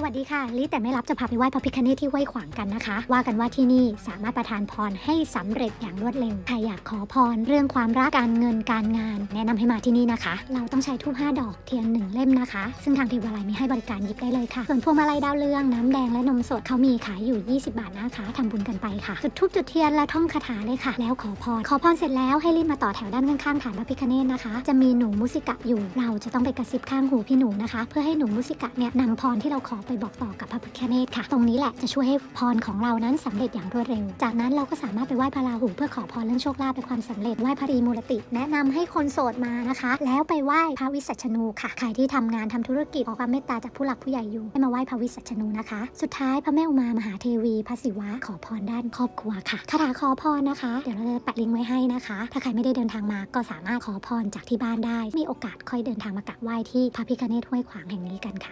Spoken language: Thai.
สวัสดีค่ะลิแต่ไม่รับจะพาไปไหว้พระพิคเนตที่ห้วยขวางกันนะคะ ว่ากันว่าที่นี่สามารถประทานพรให้สำเร็จอย่างรวดเร็วใครอยากขอพรเรื่องความรักการเงินการงาน แนะนำให้มาที่นี่นะคะ เราต้องใช้ทูบ5ดอกเทียนหนึ่งเล่มนะคะ ซึ่งทางเทวาลัยมีให้บริการหยิบได้เลยค่ะ ส่วนพวงมาลัยดาวเรืองน้ำแดงและนมสดเขามีขายอยู่ 20 บาทนะคะทำบุญกันไปค่ะ จุดทูบจุดเทียนและท่องคาถาเลยค่ะ แล้วขอพรขอพรเสร็จแล้วให้รีบมาต่อแถวด้านข้างๆฐานพระพิคเนตนะคะ จะมีหนูมุสิกะอยู่ เราจะต้องไปกระซิบข้างหูพี่หนูนะคะ เพื่อให้หนูมุสิกะเนี่ยนำพรที่เราขอไปบอกต่อกับพระพิคเนตค่ะ ตรงนี้แหละจะช่วยให้พรของเรานั้นสำเร็จอย่างรวดเร็ว จากนั้นเราก็สามารถไปไหว้พระราหูเพื่อขอพรเรื่องโชคลาภและความสำเร็จไหว้พระรีมูลติ แนะนำให้คนโสดมานะคะ แล้วไปไหว้พระวิสัชนูค่ะใครที่ทำงานทำธุรกิจขอความเมตตาจากผู้หลักผู้ใหญ่อยู่ให้มาไหว้พระวิสัชนูนะคะ สุดท้ายพระแม่อุมามหาเทวีพระศิวะขอพรด้านครอบครัวค่ะคาถาขอพรนะคะ เดี๋ยวเราจะแปะลิงก์ไว้ให้นะคะ ถ้าใครไม่ได้เดินทางมาก็สามารถขอพรจากที่บ้านได้ มีโอกาสค่อยเดินทางมากราบไหว้ที่พระพิฆเนศห้วยขวางแห่งนี้กันค่ะ